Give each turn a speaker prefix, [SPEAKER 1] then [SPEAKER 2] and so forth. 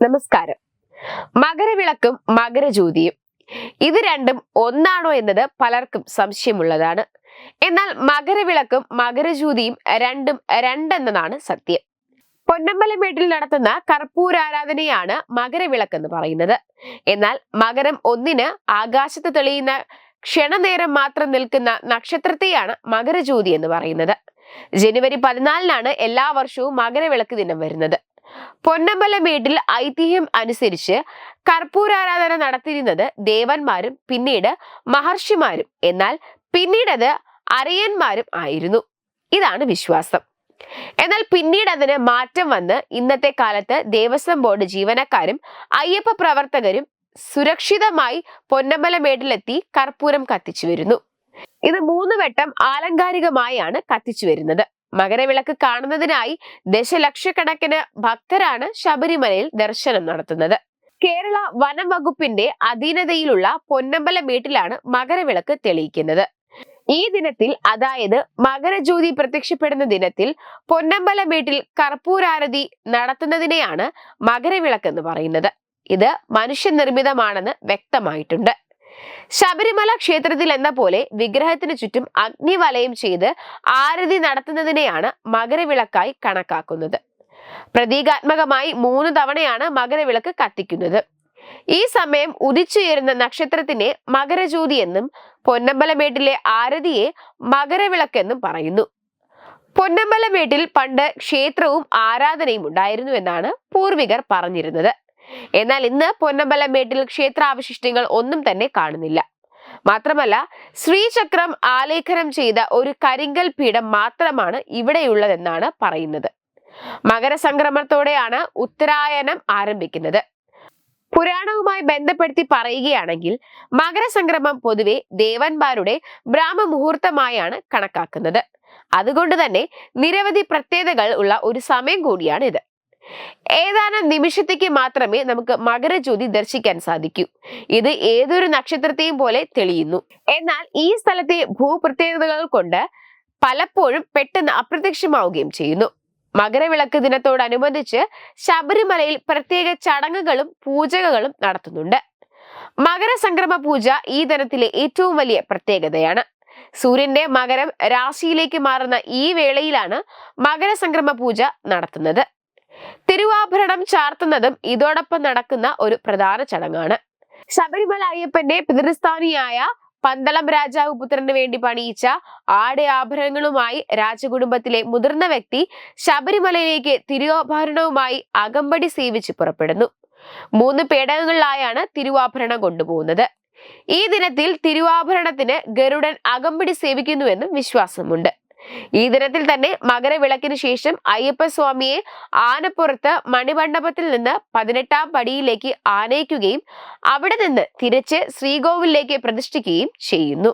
[SPEAKER 1] നമസ്കാരം. മകരവിളക്കും മകരജ്യോതിയും. ഇത് രണ്ടും ഒന്നാണോ എന്നത് പലർക്കും സംശയമുള്ളതാണ്. എന്നാൽ മകരവിളക്കും മകരജ്യോതിയും രണ്ടും രണ്ടെന്നതാണ് സത്യം. പൊന്നമ്പലമേട്ടിൽ നടത്തുന്ന കർപ്പൂരാരാധനയാണ് മകരവിളക്ക് എന്ന് പറയുന്നത്. എന്നാൽ മകരം ഒന്നിന് ആകാശത്ത് തെളിയുന്ന ക്ഷണനേരം മാത്രം നിൽക്കുന്ന നക്ഷത്രത്തെയാണ് മകരജ്യോതി എന്ന് പറയുന്നത്. ജനുവരി പതിനാലിനാണ് എല്ലാ വർഷവും മകരവിളക്ക് ദിനം വരുന്നത്. പൊന്നമ്പലമേട്ടിൽ ഐതിഹ്യം അനുസരിച്ച് കർപ്പൂരാരാധന നടത്തിയിരുന്നത് ദേവന്മാരും പിന്നീട് മഹർഷിമാരും. എന്നാൽ പിന്നീടത് അരയന്മാരും ആയിരുന്നു. ഇതാണ് വിശ്വാസം. എന്നാൽ പിന്നീട് അതിന് മാറ്റം വന്ന് ഇന്നത്തെ കാലത്ത് ദേവസ്വം ബോർഡ് ജീവനക്കാരും അയ്യപ്പ പ്രവർത്തകരും സുരക്ഷിതമായി പൊന്നമ്പലമേട്ടിലെത്തി കർപ്പൂരം കത്തിച്ചു വരുന്നു. ഇത് മൂന്ന് വട്ടം ആലങ്കാരികമായാണ് കത്തിച്ചു വരുന്നത്. മകരവിളക്ക് കാണുന്നതിനായി ദശലക്ഷക്കണക്കിന് ഭക്തരാണ് ശബരിമലയിൽ ദർശനം നടത്തുന്നത്. കേരള വനം വകുപ്പിന്റെ അധീനതയിലുള്ള പൊന്നമ്പലമേട്ടിലാണ് മകരവിളക്ക് തെളിയിക്കുന്നത്. ഈ ദിനത്തിൽ അതായത് മകരജ്യോതി പ്രത്യക്ഷപ്പെടുന്ന ദിനത്തിൽ പൊന്നമ്പലമേട്ടിൽ കർപ്പൂരാരതി നടത്തുന്നതിനെയാണ് മകരവിളക്ക് എന്ന് പറയുന്നത്. ഇത് മനുഷ്യനിർമ്മിതമാണെന്ന് വ്യക്തമായിട്ടുണ്ട്. ശബരിമല ക്ഷേത്രത്തിൽ എന്ന പോലെ വിഗ്രഹത്തിന് ചുറ്റും അഗ്നിവലയം ചെയ്ത് ആരതി നടത്തുന്നതിനെയാണ് മകരവിളക്കായി കണക്കാക്കുന്നത്. പ്രതീകാത്മകമായി മൂന്ന് തവണയാണ് മകരവിളക്ക് കത്തിക്കുന്നത്. ഈ സമയം ഉദിച്ചുയരുന്ന നക്ഷത്രത്തിനെ മകരജ്യോതി എന്നും പൊന്നമ്പലമേട്ടിലെ ആരതിയെ മകരവിളക്കെന്നും പറയുന്നു. പൊന്നമ്പലമേട്ടിൽ പണ്ട് ക്ഷേത്രവും ആരാധനയും ഉണ്ടായിരുന്നു എന്നാണ് പൂർവികർ പറഞ്ഞിരുന്നത്. എന്നാൽ ഇന്ന് പൊന്നമ്പലമേട്ടിൽ ക്ഷേത്രാവശിഷ്ടങ്ങൾ ഒന്നും തന്നെ കാണുന്നില്ല. മാത്രമല്ല ശ്രീചക്രം ആലേഖനം ചെയ്ത ഒരു കരിങ്കൽ പീഠം മാത്രമാണ് ഇവിടെയുള്ളതെന്നാണ് പറയുന്നത്. മകരസംക്രമണത്തോടെയാണ് ഉത്തരായനം ആരംഭിക്കുന്നത്. പുരാണവുമായി ബന്ധപ്പെടുത്തി പറയുകയാണെങ്കിൽ മകരസംക്രമം പൊതുവെ ദേവന്മാരുടെ ബ്രാഹ്മമുഹൂർത്തമായാണ് കണക്കാക്കുന്നത്. അതുകൊണ്ട് തന്നെ നിരവധി പ്രത്യേകതകൾ ഉള്ള ഒരു സമയം കൂടിയാണ് ഇത് ഏതാനും നിമിഷത്തേക്ക് മാത്രമേ നമുക്ക് മകരജ്യോതി ദർശിക്കാൻ സാധിക്കൂ. ഇത് ഏതൊരു നക്ഷത്രത്തെയും പോലെ തെളിയുന്നു. എന്നാൽ ഈ സ്ഥലത്തെ ഭൂപ്രത്യേകതകൾ കൊണ്ട് പലപ്പോഴും പെട്ടെന്ന് അപ്രത്യക്ഷമാവുകയും ചെയ്യുന്നു. മകരവിളക്ക് ദിനത്തോടനുബന്ധിച്ച് ശബരിമലയിൽ പ്രത്യേക ചടങ്ങുകളും പൂജകളും നടത്തുന്നുണ്ട്. മകരസംക്രമ പൂജ ഈ ദിനത്തിലെ ഏറ്റവും വലിയ പ്രത്യേകതയാണ്. സൂര്യന്റെ മകരം രാശിയിലേക്ക് മാറുന്ന ഈ വേളയിലാണ് മകരസംക്രമ പൂജ നടത്തുന്നത്. തിരുവാഭരണം ചാർത്തുന്നതും ഇതോടൊപ്പം നടക്കുന്ന ഒരു പ്രധാന ചടങ്ങാണ്. ശബരിമല അയ്യപ്പന്റെ പിതൃസ്ഥാനിയായ പന്തളം രാജാവ് പുത്രന് വേണ്ടി പണിയിച്ച ആടെ ആഭരണങ്ങളുമായി രാജകുടുംബത്തിലെ മുതിർന്ന വ്യക്തി ശബരിമലയിലേക്ക് തിരുവാഭരണവുമായി അകമ്പടി സേവിച്ച് പുറപ്പെടുന്നു. മൂന്ന് പേടകങ്ങളിലായാണ് തിരുവാഭരണം കൊണ്ടുപോകുന്നത്. ഈ ദിനത്തിൽ തിരുവാഭരണത്തിന് ഗരുഡൻ അകമ്പടി സേവിക്കുന്നുവെന്നും വിശ്വാസമുണ്ട്. ഈ ദിനത്തിൽ തന്നെ മകരവിളക്കിന് ശേഷം അയ്യപ്പസ്വാമിയെ ആനപ്പുറത്ത് മണിമണ്ഡപത്തിൽ നിന്ന് പതിനെട്ടാം പടിയിലേക്ക് ആനയിക്കുകയും അവിടെ നിന്ന് തിരിച്ച് ശ്രീകോവിലേക്ക് പ്രതിഷ്ഠിക്കുകയും ചെയ്യുന്നു.